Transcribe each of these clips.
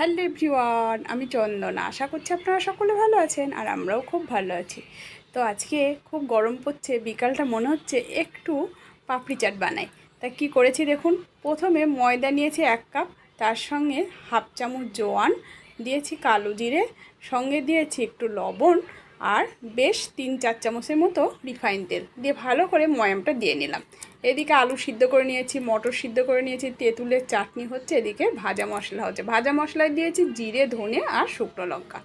Hello everyone, আমি চন্দনা। আশা করছি আপনারা সকলে ভালো আছেন আর আমরাও খুব ভালো আছি। তো আজকে খুব গরম পড়ছে, বিকালটা মনে হচ্ছে একটু পাপড়ি চাট বানাই। তা কি করেছি দেখুন, প্রথমে ময়দা নিয়েছি এক কাপ, তার সঙ্গে হাফ চামচ জোয়ান, দিয়েছি কালো জিরে, সঙ্গে দিয়েছি একটু লবণ আর বেশ তিন চার চামচের মতো রিফাইন তেল দিয়ে ভালো করে ময়ামটা দিয়ে নিলাম। এদিকে আলু সিদ্ধ করে নিয়েছি, মটর সিদ্ধ করে নিয়েছি, তেঁতুলের চাটনি হচ্ছে এদিকে ভাজা মশলা হচ্ছে। ভাজা মশলায় দিয়েছি জিরে, ধনে আর শুকনো লঙ্কা।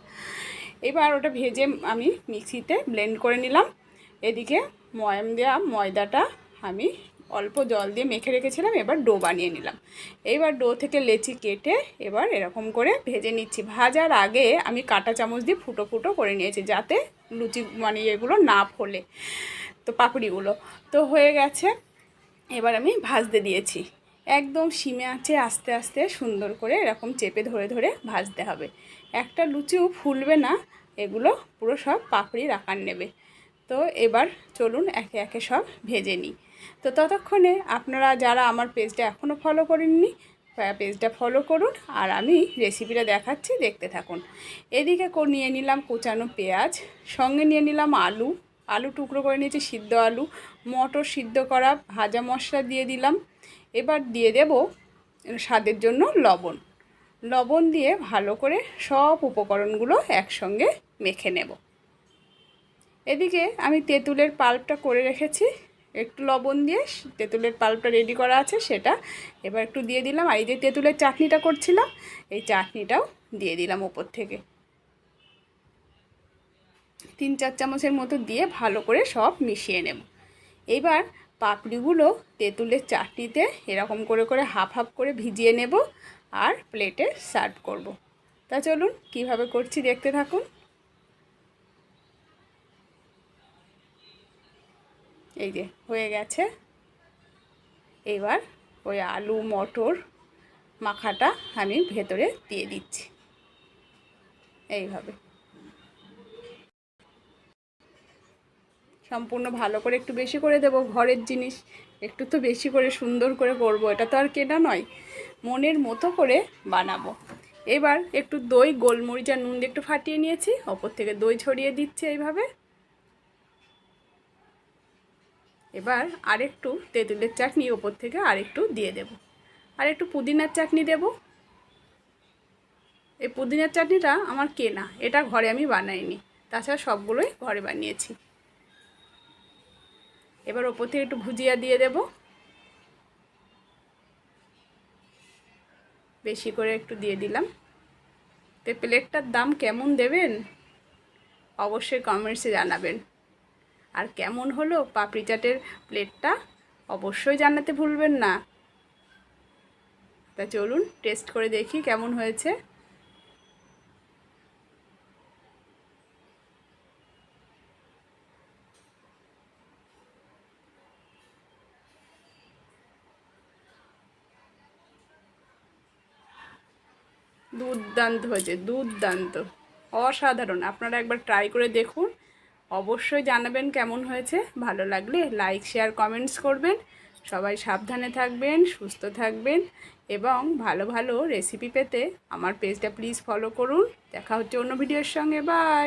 এবার ওটা ভেজে আমি মিক্সিতে ব্লেন্ড করে নিলাম। এদিকে ময়াম দেওয়া ময়দাটা আমি অল্প জল দিয়ে মেখে রেখেছিলাম, এবার ডো বানিয়ে নিলাম। এইবার ডো থেকে লেচি কেটে এবার এরকম করে ভেজে নিচ্ছি। ভাজার আগে আমি কাটা চামচ দিয়ে ফুটো ফুটো করে নিয়েছি যাতে লুচি মানে এগুলো না ফোলে, তো পাপড়িগুলো। তো হয়ে গেছে, এবার আমি ভাজতে দিয়েছি। একদম সিমে আছে, আস্তে আস্তে সুন্দর করে এরকম চেপে ধরে ধরে ভাজতে হবে। একটা লুচিও ফুলবে না, এগুলো পুরো সব পাপড়ির আকার নেবে। তো এবার চলুন একে একে সব ভেজে নিই। তো ততক্ষণে আপনারা যারা আমার পেজটা এখনও ফলো করেননি পেজটা ফলো করুন আর আমি রেসিপিটা দেখাচ্ছি, দেখতে থাকুন। এদিকে নিয়ে নিলাম কুচানো পেঁয়াজ, সঙ্গে নিয়ে নিলাম আলু আলু টুকরো করে নিয়েছি সিদ্ধ আলু, মটর সিদ্ধ করা, ভাজা মশলা দিয়ে দিলাম। এবার দিয়ে দেব স্বাদের জন্য লবণ। লবণ দিয়ে ভালো করে সব উপকরণগুলো একসঙ্গে মেখে নেব। এদিকে আমি তেঁতুলের পাল্পটা করে রেখেছি। একটু লবণ দিয়ে তেঁতুলের পাল্পটা রেডি করা আছে সেটা। এবার একটু দিয়ে দিলাম। আর এই যে তেঁতুলের চাটনিটা করছিলাম, এই চাটনিটাও দিয়ে দিলাম ওপর থেকে। তিন চার চামচের মতো দিয়ে ভালো করে সব মিশিয়ে নেব। এবার পাপড়িগুলো তেঁতুলের চাটনিতে এরকম করে করে হাফ হাফ করে ভিজিয়ে নেব আর প্লেটে সার্ভ করব। তা চলুন কীভাবে করছি দেখতে থাকুন। এই যে, হয়ে গেছে। এবার ওই আলু, মটর মাখাটা আমি ভেতরে দিয়ে দিচ্ছি। এইভাবে। সম্পূর্ণ ভালো করে একটু বেশি করে দেব ঘরের জিনিস। একটু তো বেশি করে সুন্দর করে করব, এটা তো আর কেনা নয়। মনের মতো করে বানাবো। এবার একটু দই, গোলমরিচ নুন দিয়ে একটু ফাটিয়ে নিয়েছি। ওপর থেকে দই ছড়িয়ে দিচ্ছে এইভাবে। এবার আরেকটু তেঁতুলের চাটনি ওপর থেকে আরেকটু দিয়ে দেব। আর একটু পুদিনার চাটনি দেব। এই পুদিনার চাটনিটা আমার কেনা, এটা ঘরে আমি বানাইনি, তাছাড়া সবগুলোই ঘরে বানিয়েছি। এবার ওপর থেকে একটু ভুজিয়া দিয়ে দেব। বেশি করে একটু দিয়ে দিলাম। তো প্লেটটার দাম কেমন দেবেন? অবশ্যই কমেন্টসে জানাবেন। আর কেমন হলো পাপড়ি চাটের প্লেটটা? অবশ্যই জানাতে ভুলবেন না। তা চলুন, টেস্ট করে দেখি কেমন হয়েছে। দুর্দান্ত হয়েছে, দুর্দান্ত। অসাধারণ। আপনারা একবার ট্রাই করে দেখুন। অবশ্যই জানাবেন কেমন হয়েছে। ভালো লাগলে লাইক শেয়ার কমেন্টস করবেন। সবাই সাবধানে থাকবেন, সুস্থ থাকবেন এবং ভালো ভালো রেসিপি পেতে আমার পেজটা প্লিজ ফলো করুন। দেখা হচ্ছে অন্য ভিডিওর সঙ্গে। বাই